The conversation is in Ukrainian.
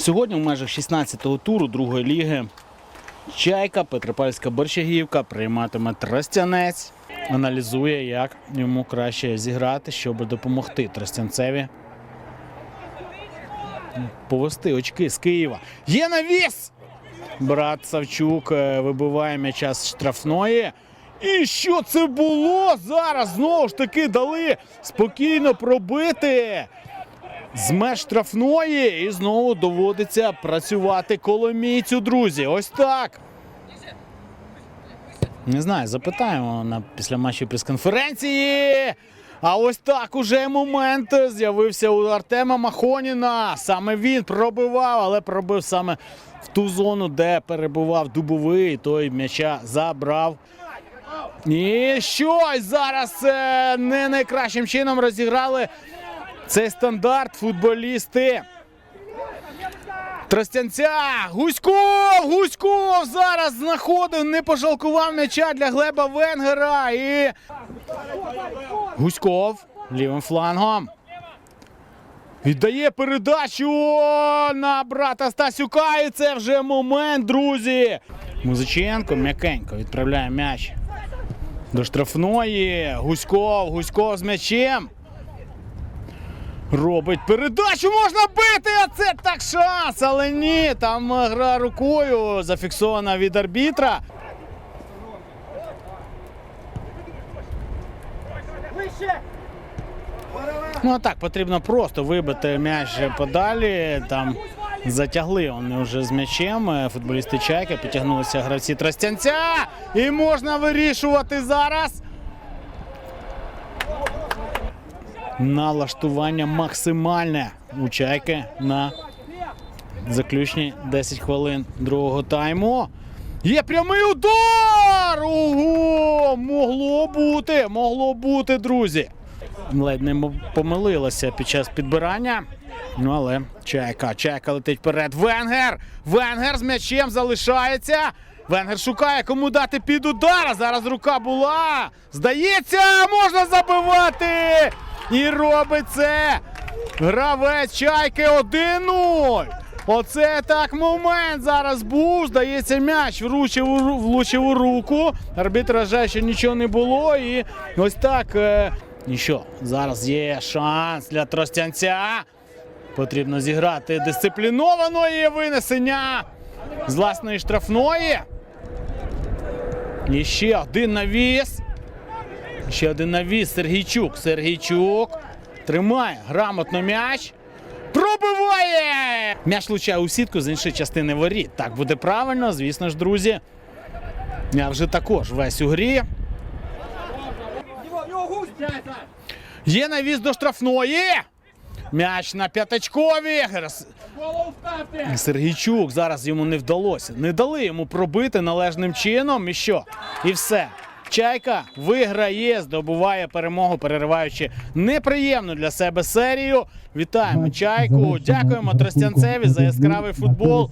Сьогодні в межах 16-го туру другої ліги Чайка, Петропавлівська Борщагівка прийматиме Тростянець. Аналізує, як йому краще зіграти, щоб допомогти Тростянцеві повести очки з Києва. Є навіс! Брат Савчук е, вибиває м'яча з штрафної. І що це було? Зараз знову ж таки дали спокійно пробити з меж штрафної. І знову доводиться працювати коломійцю, друзі. Ось так. Не знаю, запитаємо на після матчу прес-конференції. А ось так уже момент з'явився у Артема Махоніна. Саме він пробивав, але пробив саме в ту зону, де перебував дубовий. Той м'яча забрав. І щось зараз е, не найкращим чином розіграли цей стандарт футболісти. Тростянця! Гуськов! Гуськов зараз знаходив, не пожалкував м'яча для Глеба Венгера. І Гуськов лівим флангом. Віддає передачу на брата Стасюка. І це вже момент, друзі. Музиченко м'якенько відправляє м'яч до штрафної. Гуськов, Гуськов з м'ячем. Робить передачу, можна бити, а це так шанс, але ні, там е, гра рукою зафіксована від арбітра. Ну а так, потрібно просто вибити м'яч подалі. Там затягли вони вже з м'ячем. е, Футболісти Чайка, підтягнулися гравці Тростянця. І можна вирішувати зараз. Налаштування максимальне у Чайки на заключні 10 хвилин другого тайму. Є прямий удар! Ого! Могло бути, могло бути, друзі. Ледь не помилилася під час підбирання. Ну, але чайка, чайка летить вперед. Венгер! Венгер з м'ячем залишається. Венгер шукає, кому дати під удар. Зараз рука була. Здається, можна забивати! І робить це. Гравець чайки 1-0. Оце так момент зараз був. Здається, м'яч влучив влучив у руку. Арбітр вважає, що нічого не було. І ось так. Е... І? Зараз є шанс для Тростянця. Потрібно зіграти дисципліновано і винесення з власної штрафної. І ще один навіс. Ще один навіс Сергійчук. Сергійчук тримає грамотно м'яч. Пробиває! М'яч влучає у сітку з іншої частини воріт. Так буде правильно, звісно ж, друзі. Я вже також весь у грі. Є навіс до штрафної. М'яч на п'ятачкові. Сергійчук зараз йому не вдалося. Не дали йому пробити належним чином. І що? І все. Чайка виграє, здобуває перемогу, перериваючи неприємну для себе серію. Вітаємо чайку. Дякуємо Тростянцеві за яскравий футбол.